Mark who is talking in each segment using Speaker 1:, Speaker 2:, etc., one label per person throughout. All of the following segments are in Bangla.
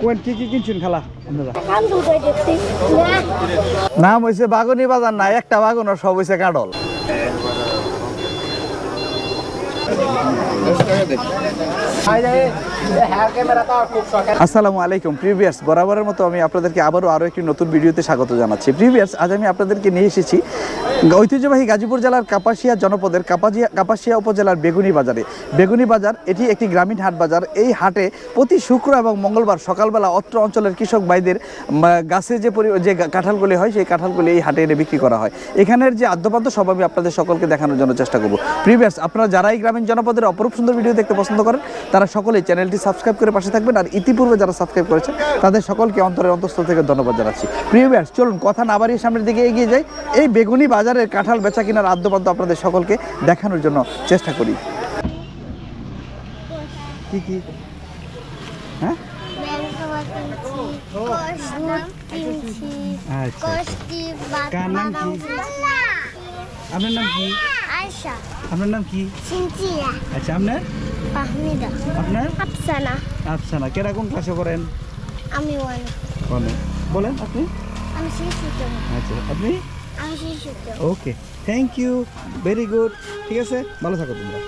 Speaker 1: কোন কি কি কিনছেন খালা আপনারা? নাম হয়েছে বাগনি বাজার না একটা বাগন আর সব হয়েছে কাডল। আসসালামু আলাইকুম প্রিভিয়াস বরাবরের মতো আমি আপনাদেরকে আবারও আরও একটি নতুন ভিডিওতে স্বাগত জানাচ্ছি। প্রিভিয়াস আজ আমি আপনাদেরকে নিয়ে এসেছি ঐতিহ্যবাহী গাজীপুর জেলার কাপাসিয়া জনপদের কাপাসিয়া কাপাসিয়া উপজেলার বেগুনি বাজারে। বেগুনি বাজার, এটি একটি গ্রামীণ হাট বাজার। এই হাটে প্রতি শুক্র এবং মঙ্গলবার সকালবেলা অত্র অঞ্চলের কৃষক ভাইদের গাছে যে পরি যে কাঁঠালগুলি হয়, সেই কাঁঠালগুলি এই হাটে এনে বিক্রি করা হয়। এখানের যে আদ্যপাদ্য সব আমি আপনাদের সকলকে দেখানোর জন্য চেষ্টা করব। প্রিভিয়াস আপনারা যারা এই গ্রামীণ জনপদের অপরূপ সুন্দর ভিডিও দেখতে পছন্দ করেন তারা সকলেই চ্যানেলটি সাবস্ক্রাইব করে পাশে থাকবেন আর ইতিপূর্বে যারা সাবস্ক্রাইব করেছেন তাদের সকলকে অন্তরের অন্তঃস্থল থেকে ধন্যবাদ জানাচ্ছি। প্রিভিয়াস চলুন কথা না বাড়িয়ে সামনের দিকে এগিয়ে যাই। এই বেগুনি বাজারের কাঁঠাল বেচা কিনার আদ্যপাদ্য আপনাদের সকলকে দেখানোর জন্য চেষ্টা করি। কি কি? হ্যাঁ? আচ্ছা। কি? আপনার নাম কি?
Speaker 2: আয়শা।
Speaker 1: আপনার নাম কি?
Speaker 2: সিনচিয়া
Speaker 1: আচ্ছা আপনার?
Speaker 2: ফাহমিদা।
Speaker 1: আপনার?
Speaker 2: আফসানা।
Speaker 1: আফসানা কেরকম ক্লাসে করেন
Speaker 2: আমি ওয়ান
Speaker 1: বলেন বলেন আপনি।
Speaker 2: আমি শিশুতে
Speaker 1: আচ্ছা আপনি?
Speaker 2: আমি শিশুতে
Speaker 1: okay thank you very good ঠিক আছে? ভালো থাকো তোমরা।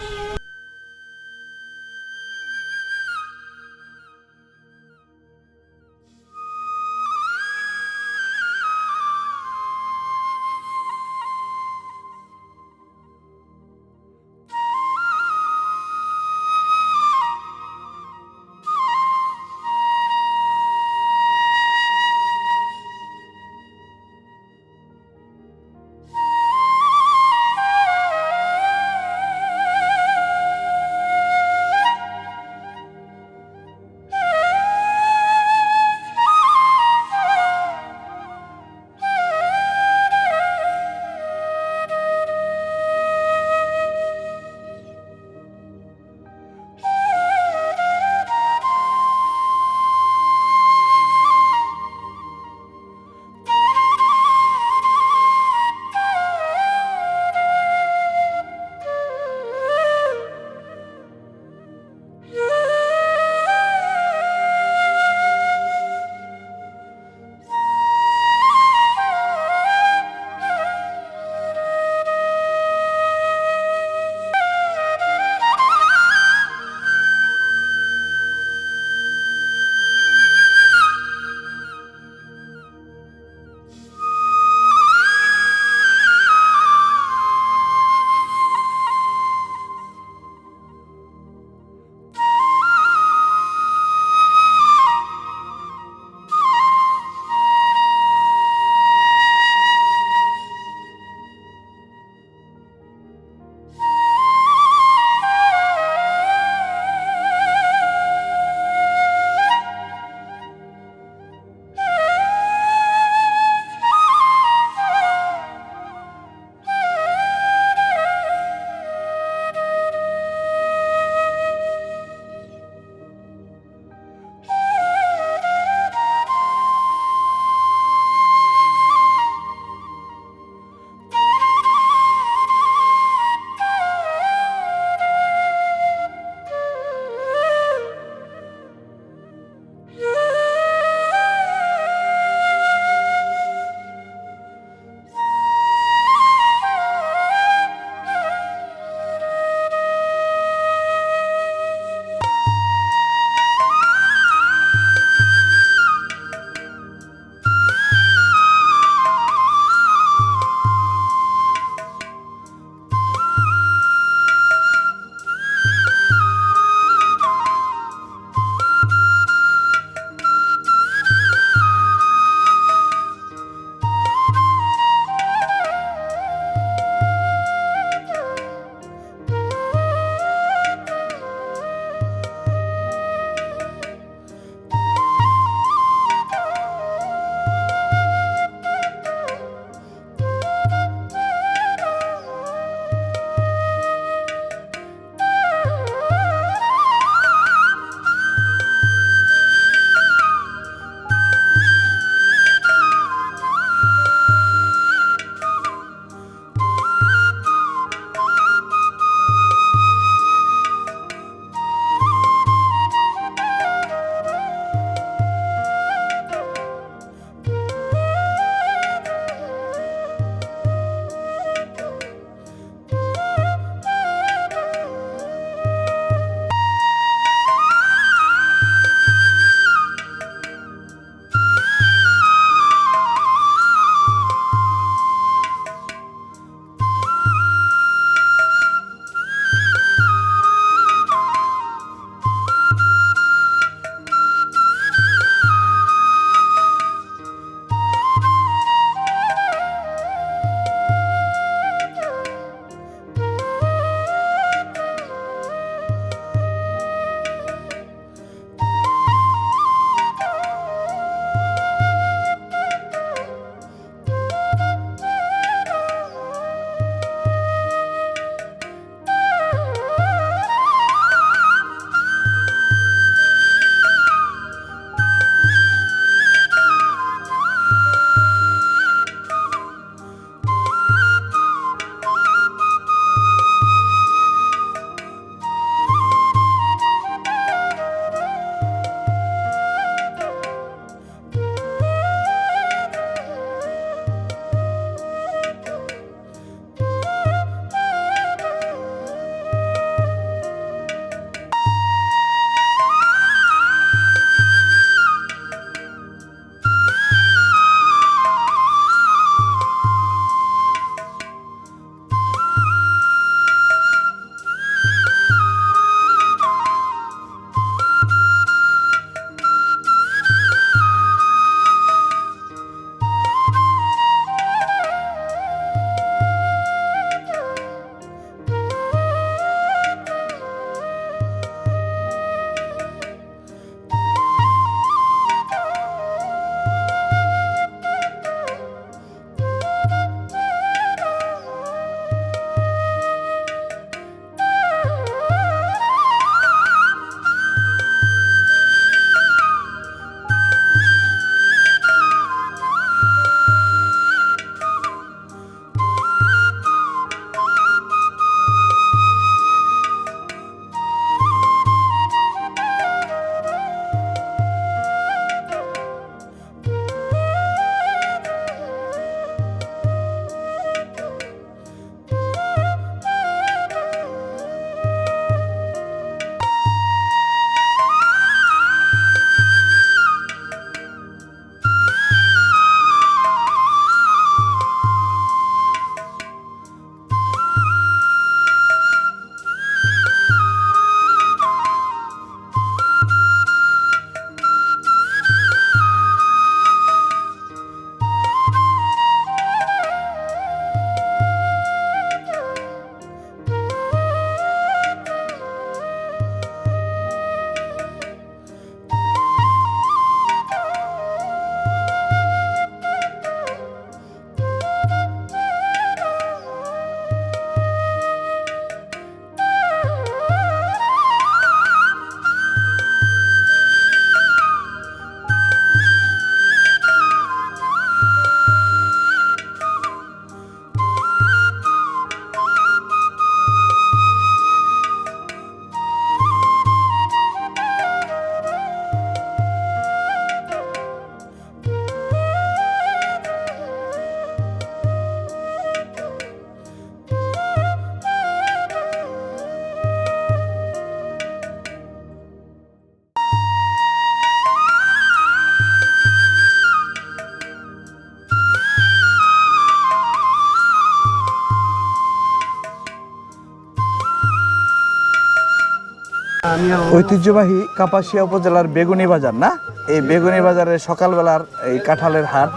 Speaker 1: ঐতিহ্যবাহী কাপাসিয়া উপজেলার বেগুনি বাজার, না? এই বেগুনি বাজারে সকালবেলার এই কাঁঠালের হাট।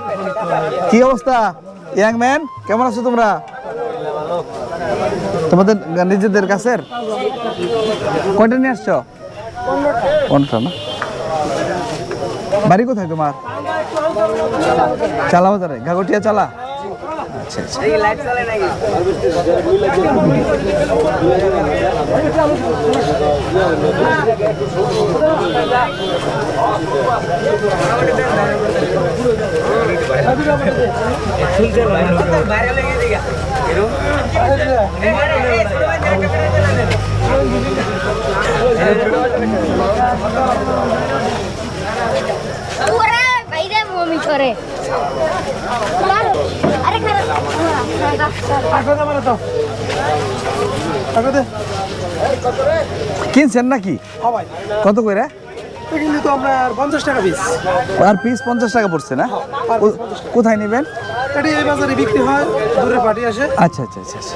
Speaker 1: কি অবস্থা, ইয়াং ম্যান? কেমন আছো তোমরা? তোমাদের নিজেদের কাছের? কয়টা নিয়ে আসছো? পনেরোটা, না? বাড়ি কোথায় তোমার? চালা বাজারে ঘাগটিয়া চালা? আচ্ছা আচ্ছা।
Speaker 2: বাইরে করে আরে
Speaker 1: কিনছেন নাকি? কত করে?
Speaker 3: কিন্তু তো আমরা পঞ্চাশ টাকা পিস
Speaker 1: আর পিস পঞ্চাশ টাকা পড়ছে না? কোথায় নেবেন?
Speaker 3: এটি এই বাজারে বিক্রি হয় দূরে পার্টি আসে।
Speaker 1: আচ্ছা আচ্ছা আচ্ছা আচ্ছা।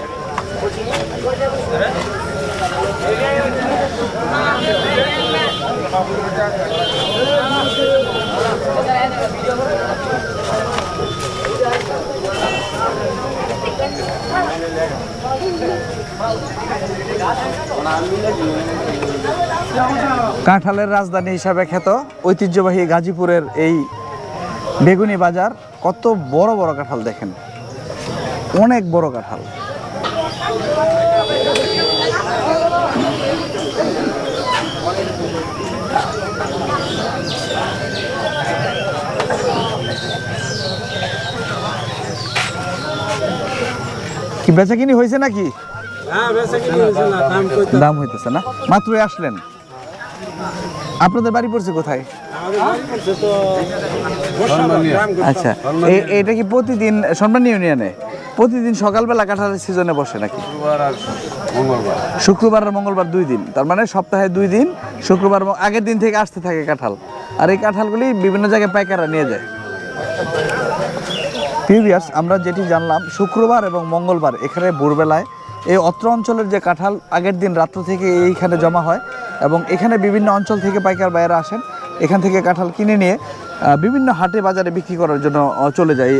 Speaker 1: কাঁঠালের রাজধানী হিসাবে খ্যাত ঐতিহ্যবাহী গাজীপুরের এই বেগুনি বাজার কত বড় বড় কাঁঠাল দেখেন? অনেক বড় কাঁঠাল। কি বেচা কিনি হয়েছে নাকি?
Speaker 3: হ্যাঁ দাম
Speaker 1: হইতেছে না? মাত্রই আসলেন। আপনাদের বাড়ি পড়ছে কোথায়। আচ্ছা এটা কি প্রতিদিন সম্মান ইউনিয়নে? প্রতিদিন সকালবেলা কাঁঠালের সিজনে বসে নাকি? শুক্রবার আর মঙ্গলবার। দুই দিন। তার মানে সপ্তাহে দুই দিন শুক্রবার আগের দিন থেকে আসতে থাকে কাঁঠাল। আর এই কাঁঠালগুলি বিভিন্ন জায়গায় পাইকাররা নিয়ে যায়। প্রিভিয়াস আমরা যেটি জানলাম, শুক্রবার এবং মঙ্গলবার, এখানে ভোরবেলায় এই অত্র অঞ্চলের যে কাঁঠাল, আগের দিন রাত্র থেকে এইখানে জমা হয় এবং এখানে বিভিন্ন অঞ্চল থেকে পাইকার বাইরে আসেন, এখান থেকে কাঁঠাল কিনে নিয়ে বিভিন্ন হাটে বাজারে বিক্রি করার জন্য চলে যায় এই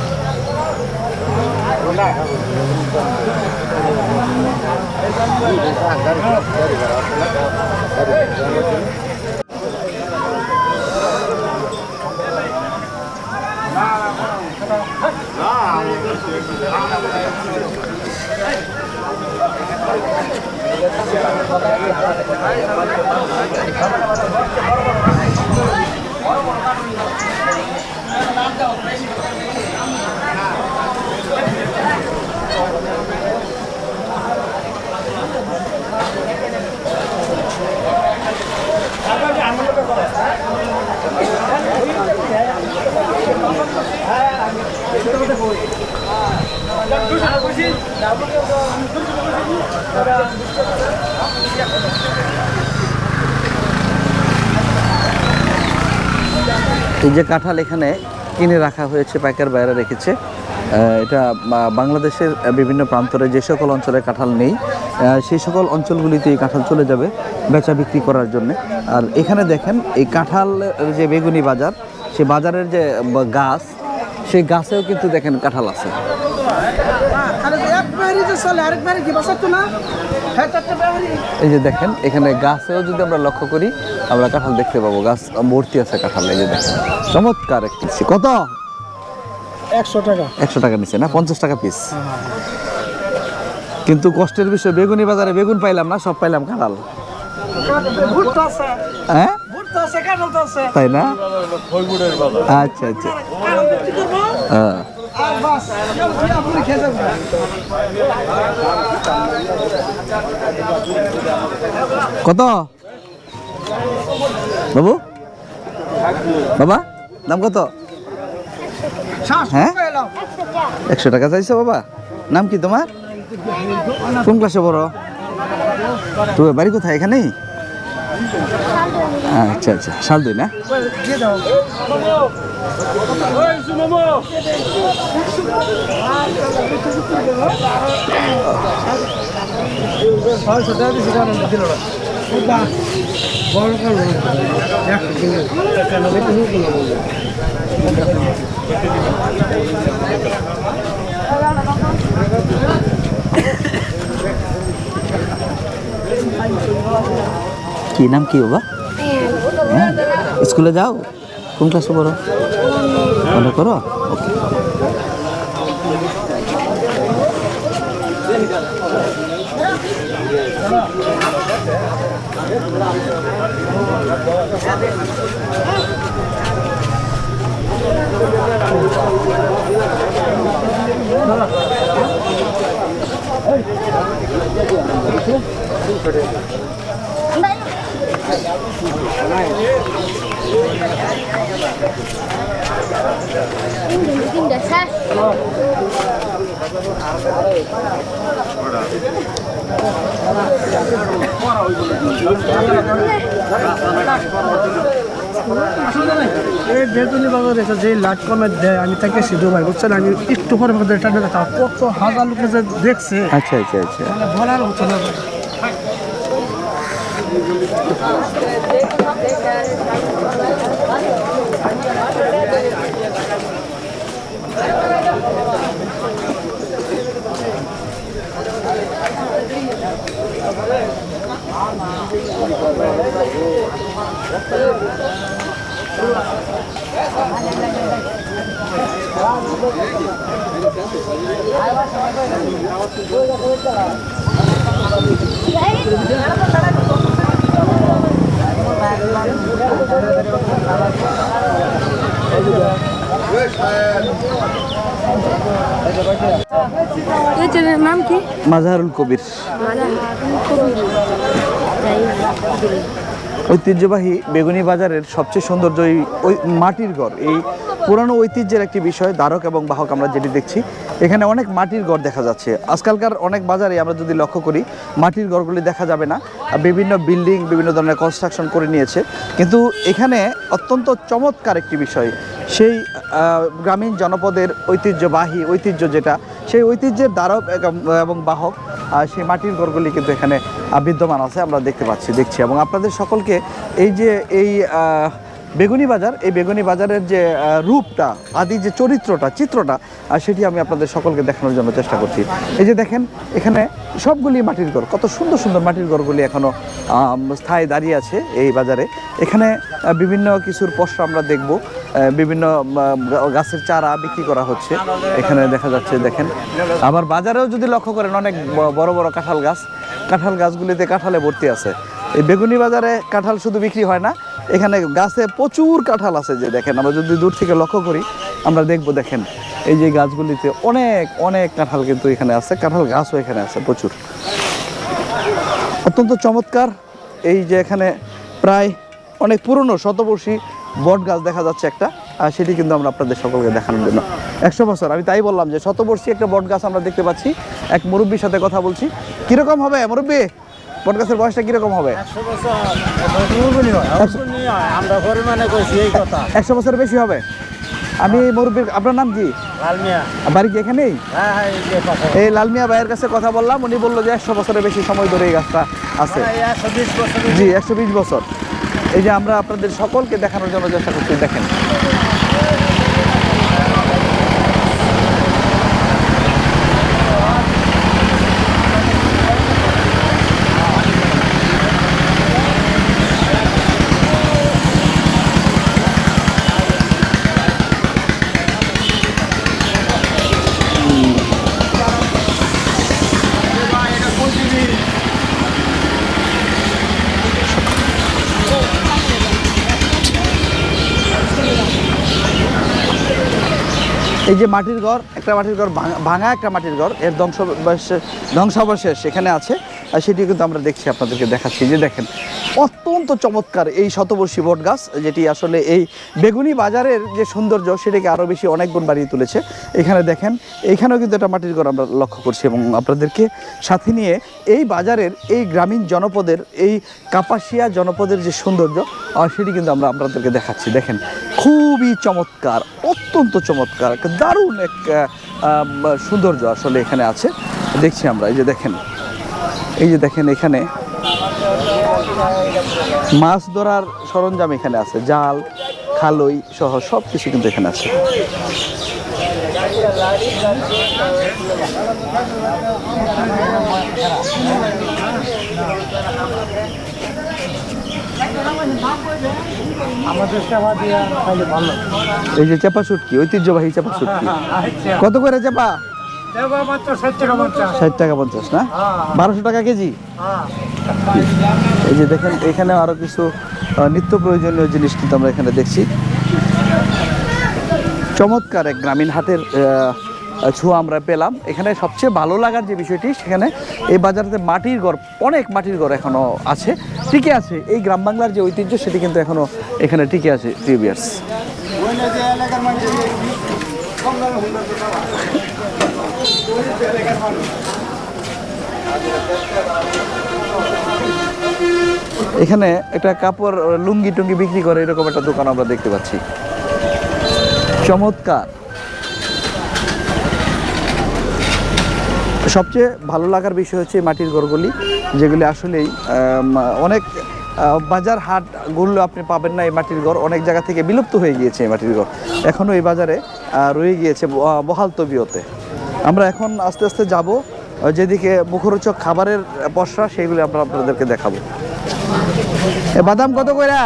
Speaker 1: আহ, কাঁঠালগুলি এই যে কাঁঠাল এখানে কিনে রাখা হয়েছে, পাইকার বাইরে রেখেছে এটা বাংলাদেশের বিভিন্ন প্রান্তরে যে সকল অঞ্চলে কাঁঠাল নেই সেই সকল অঞ্চলগুলিতে এই কাঁঠাল চলে যাবে বেচা বিক্রি করার জন্যে। আর এখানে দেখেন, এই কাঁঠালের যে বেগুনি বাজার, সে বাজারের যে গাছ সেই গাছেও কিন্তু দেখেন কাঁঠাল আছে। এই যে দেখেন এখানে গাছেও যদি আমরা লক্ষ্য করি আমরা কাঁঠাল দেখতে পাবো। গাছ ভর্তি আছে কাঁঠাল এই যে দেখেন। চমৎকার একটি কত?
Speaker 3: একশো টাকা।
Speaker 1: একশো টাকা নিচ্ছে না? পঞ্চাশ টাকা পিস কিন্তু কষ্টের বিষয় বেগুনি বাজারে বেগুন পাইলাম না সব পাইলাম কাঁঠাল। হ্যাঁ? তাই না? আচ্ছা আচ্ছা। হ্যাঁ। কত? বাবু? বাবা দাম কত? হ্যাঁ? একশো টাকা চাইছো বাবা? নাম কি তোমার? কোন ক্লাসে বড় তোমার বাড়ি কোথায় এখানেই? আচ্ছা আচ্ছা। শালদুই না?
Speaker 3: দিয়ে দাও ছয়শো টাকা দিয়েছি কারণ না ওটা বড়
Speaker 1: কি নাম কি বাবা হ্যাঁ স্কুলে যাও কোন ক্লাসে পড়ো ভালো করো ওকে
Speaker 2: Mungkin
Speaker 3: বেতনি বাজার এসে যে লাট কমে দেয় আমি তাকে সিধু ভাই বুঝছেন? আমি একটু পরে ভাবে এটা তা কত হাজার লোকে যে দেখছে।
Speaker 1: আচ্ছা আচ্ছা আচ্ছা।
Speaker 3: মানে বলার হতো না।
Speaker 2: এই চ্যানেলের নাম কি?
Speaker 1: মাজাহারুল কবির। ঐতিহ্যবাহী বেগুনি বাজারের সবচেয়ে সৌন্দর্য এই ওই মাটির ঘর এই পুরানো ঐতিহ্যের একটি বিষয়, দ্বারক এবং বাহক আমরা যেটি দেখছি, এখানে অনেক মাটির ঘর দেখা যাচ্ছে। আজকালকার অনেক বাজারে আমরা যদি লক্ষ্য করি, মাটির ঘরগুলি দেখা যাবে না। বিভিন্ন বিল্ডিং, বিভিন্ন ধরনের কনস্ট্রাকশন করে নিয়েছে। কিন্তু এখানে অত্যন্ত চমৎকার একটি বিষয়, সেই গ্রামীণ জনপদের ঐতিহ্যবাহী ঐতিহ্য যেটা, সেই ঐতিহ্যের দ্বারক এবং- বাহক সেই মাটির ঘরগুলি কিন্তু এখানে বিদ্যমান আছে, আমরা দেখতে পাচ্ছি, দেখছি। এবং আপনাদের সকলকে এই যে, এই বেগুনি বাজার এই বেগুনি বাজারের যে রূপটা আদি যে চরিত্রটা চিত্রটা আহ, সেটি আমি আপনাদের সকলকে দেখানোর জন্য চেষ্টা করছি। এই যে দেখেন এখানে সবগুলি মাটির ঘর কত সুন্দর সুন্দর মাটির ঘরগুলি এখনও আম, স্থায়ী দাঁড়িয়ে আছে এই বাজারে। এখানে বিভিন্ন কিছুর পশরা আমরা দেখব বিভিন্ন গাছের চারা বিক্রি করা হচ্ছে। এখানে দেখা যাচ্ছে দেখেন আবার বাজারেও যদি লক্ষ্য করেন অনেক বড় বড় কাঁঠাল গাছ কাঁঠাল গাছগুলিতে কাঁঠালে ভর্তি আছে। এই বেগুনি বাজারে কাঁঠাল শুধু বিক্রি হয় না এখানে গাছে প্রচুর কাঁঠাল আছে যে দেখেন, আমরা যদি দূর থেকে লক্ষ্য করি, আমরা দেখব, দেখেন, এই যে গাছগুলিতে অনেক অনেক কাঁঠাল কিন্তু এখানে আছে, কাঁঠাল গাছও এখানে আছে প্রচুর। অত্যন্ত চমৎকার, এই যে এখানে প্রায় অনেক পুরনো শতবর্ষী বট গাছ দেখা যাচ্ছে একটা, আর সেটি কিন্তু আমরা আপনাদের সকলকে দেখানোর জন্য। একশো বছর, আমি তাই বললাম যে শতবর্ষী একটা বট গাছ আমরা দেখতে পাচ্ছি, এক মুরব্বীর সাথে কথা বলছি। কীরকম হবে মুরব্বী? বট গাছের বয়সটা কীরকম হবে? একশো বছর। বেশি হবে? আমি মুরব্বীর আপনার নাম কি?
Speaker 3: লালমিয়া
Speaker 1: বাড়ি কি এখানেই?
Speaker 3: হ্যাঁ হ্যাঁ এই
Speaker 1: লালমিয়া ভাইয়ের কাছে কথা বললাম উনি বলল যে একশো বছরের বেশি সময় ধরে এই গাছটা আছে। জি একশো বিশ বছর। এই যে আমরা আপনাদের সকলকে দেখানোর জন্য চেষ্টা করছি দেখেন। এই যে মাটির ঘর, একটা মাটির ঘর ভাঙা- একটা মাটির ঘর, এর ধ্বংস ধ্বংসাবশেষ সেখানে আছে। আর সেটি কিন্তু আমরা দেখছি, আপনাদেরকে দেখাচ্ছি। যে দেখেন, অত্যন্ত চমৎকার এই শতবর্ষী বট গাছ যেটি আসলে এই বেগুনি বাজারের যে সৌন্দর্য, সেটাকে আরও বেশি অনেক গুণ বাড়িয়ে তুলেছে। এখানে দেখেন এইখানেও কিন্তু একটা মাটির ঘর আমরা লক্ষ্য করছি এবং আপনাদেরকে সাথে নিয়ে এই বাজারের এই গ্রামীণ জনপদের, এই কাপাসিয়া জনপদের যে সৌন্দর্য সেটি কিন্তু আমরা আপনাদেরকে দেখাচ্ছি। দেখেন খুবই চমৎকার, অত্যন্ত চমৎকার, একটা দারুণ এক সৌন্দর্য আসলে এখানে আছে। দেখছি আমরা, এই যে দেখেন, এই যে দেখেন এখানে মাছ ধরার সরঞ্জাম এখানে আছে, জাল, খালই সহ সব কিছু কিন্তু এখানে আছে।
Speaker 3: আমাদের সেবা দিয়ে তাহলে ভালো।
Speaker 1: এই যে চাপা শুটকি ঐতিহ্যবাহী চাপা শুটকি
Speaker 3: আচ্ছা।
Speaker 1: কত করে চাপা?
Speaker 3: ষাট টাকা পঞ্চাশ।
Speaker 1: না? বারোশো টাকা কেজি?
Speaker 3: হ্যাঁ।
Speaker 1: এই যে দেখেন এখানে আরও কিছু নিত্য প্রয়োজনীয় জিনিস কিন্তু আমরা এখানে দেখছি। চমৎকার এক গ্রামীণ হাটের ছোঁয়া আমরা পেলাম। এখানে সবচেয়ে ভালো লাগার যে বিষয়টি, সেখানে এই বাজারেতে মাটির ঘর, অনেক মাটির ঘর এখনও আছে, টিকে আছে। এই গ্রাম বাংলার যে ঐতিহ্য, সেটি কিন্তু এখনও এখানে টিকে আছে টিভিয়ার্স এখানে একটা কাপড় লুঙ্গি টুঙ্গি বিক্রি করে, এরকম একটা দোকান আমরা দেখতে পাচ্ছি। চমৎকার। সবচেয়ে ভালো লাগার বিষয় হচ্ছে মাটির ঘরগুলি যেগুলি আসলেই অনেক বাজার হাট ঘুরলে আপনি পাবেন না এই মাটির ঘর অনেক জায়গা থেকে বিলুপ্ত হয়ে গিয়েছে এই মাটির ঘর এখনও এই বাজারে রয়ে গিয়েছে বহাল তবিয়তে। আমরা এখন আস্তে আস্তে যাব যেদিকে মুখরোচক খাবারের পসরা সেইগুলি আমরা আপনাদেরকে দেখাবো। বাদাম কত কইরা?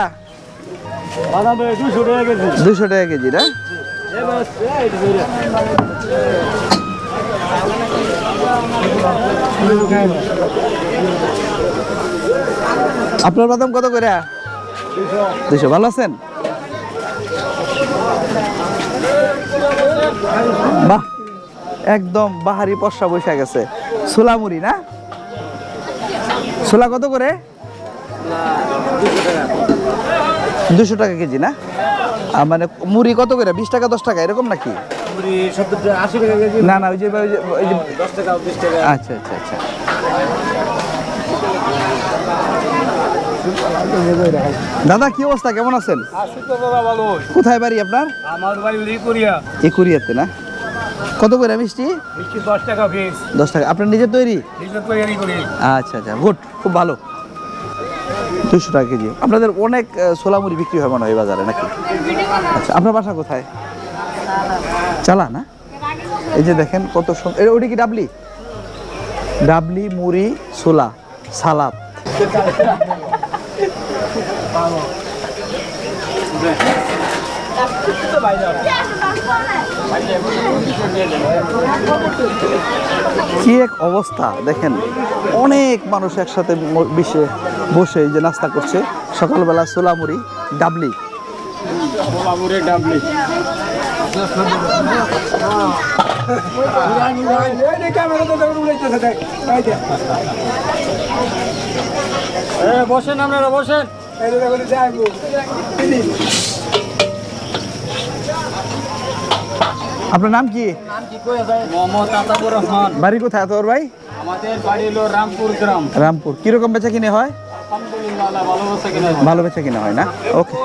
Speaker 3: দুশো টাকা কেজি।
Speaker 1: দুশো টাকা কেজি না? আপনার বাদাম কত করে? দুশো ভালো আছেন? বাহ, একদম বাহারি পশা বসে গেছে। সোলামুড়ি না? ছোলা কত করে? দুশো টাকা কেজি না? মানে মুড়ি কত করে? বিশ টাকা, দশ টাকা, এরকম নাকি? না না ওই যে ওই যে- ওই যে
Speaker 3: দশ টাকা বিশ টাকা।
Speaker 1: আচ্ছা আচ্ছা আচ্ছা। দাদা কি অবস্থা? কেমন আছেন? কোথায় বাড়ি আপনার?
Speaker 3: আমার বাড়ি উলি করিয়া
Speaker 1: না? কত করে মিষ্টি?
Speaker 3: মিষ্টি দশ টাকা পিস
Speaker 1: দশ টাকা। আপনার নিজের তৈরি?
Speaker 3: তৈরি করি।
Speaker 1: আচ্ছা আচ্ছা গুড খুব ভালো। দুশো টাকা কেজি। আপনাদের অনেক আহ, ছোলামুড়ি বিক্রি হয় মনে হয় বাজারে নাকি? আচ্ছা আপনার বাসা কোথায়? চালা না এই যে দেখেন কত সুন্দর ওটা কি ডাবলি? ডাবলি, মুড়ি, ছোলা, সালাদ। কি এক অবস্থা, দেখেন। অনেক মানুষ একসাথে বসে বসে যে নাস্তা করছে। সকালবেলা সোলামুড়ি ডাবলি।
Speaker 3: বাবুরে ডাবলি। বসেন আপনারা বসেন
Speaker 1: আপনার নাম কি বাড়ি কোথায় তোর ভাই?
Speaker 3: আমাদের বাড়ি হলো রামপুর গ্রাম।
Speaker 1: রামপুর। কীরকম বেচা কিনে হয়। ভালো বেচা কিনে হয় না? ওকে।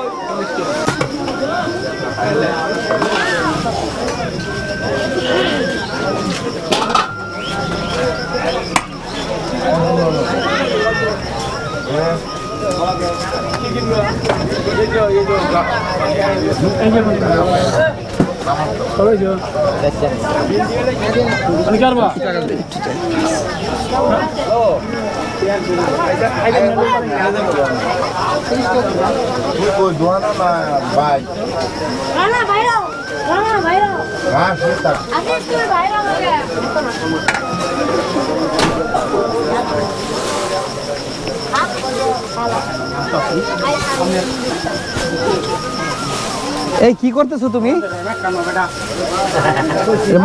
Speaker 2: রানা ভাইরা
Speaker 4: হ্যাঁ সেটা
Speaker 2: আজকে তুই ভাইরা হবে
Speaker 1: এই কি করতেছো তুমি?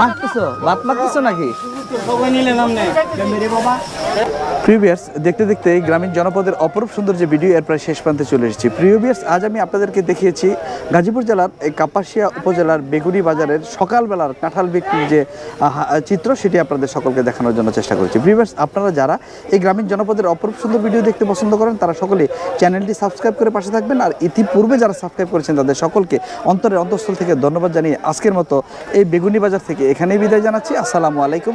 Speaker 1: মাখতেছো ভাত মাখতেছো নাকি? প্রিভিয়ার্স দেখতে দেখতে গ্রামীণ জনপদের অপরূপ সুন্দর যে ভিডিও এর প্রায় শেষ প্রান্তে চলে এসেছি। প্রিভিয়ার্স আজ আমি আপনাদেরকে দেখিয়েছি গাজীপুর জেলার এই কাপাসিয়া উপজেলার বেগুনি বাজারের সকালবেলার কাঁঠাল বিক্রির যে চিত্র, সেটি আপনাদের সকলকে দেখানোর জন্য চেষ্টা করেছি। প্রিভিয়ার্স আপনারা যারা এই গ্রামীণ জনপদের অপরূপ সুন্দর ভিডিও দেখতে পছন্দ করেন, তারা সকলে চ্যানেলটি সাবস্ক্রাইব করে পাশে থাকবেন আর ইতিপূর্বে যারা সাবস্ক্রাইব করেছেন, তাদের সকলকে অন্তরের অন্তঃস্থল থেকে ধন্যবাদ জানিয়ে আজকের মতো এই বেগুনি বাজার থেকে এখানেই বিদায় জানাচ্ছি। আসসালামু আলাইকুম।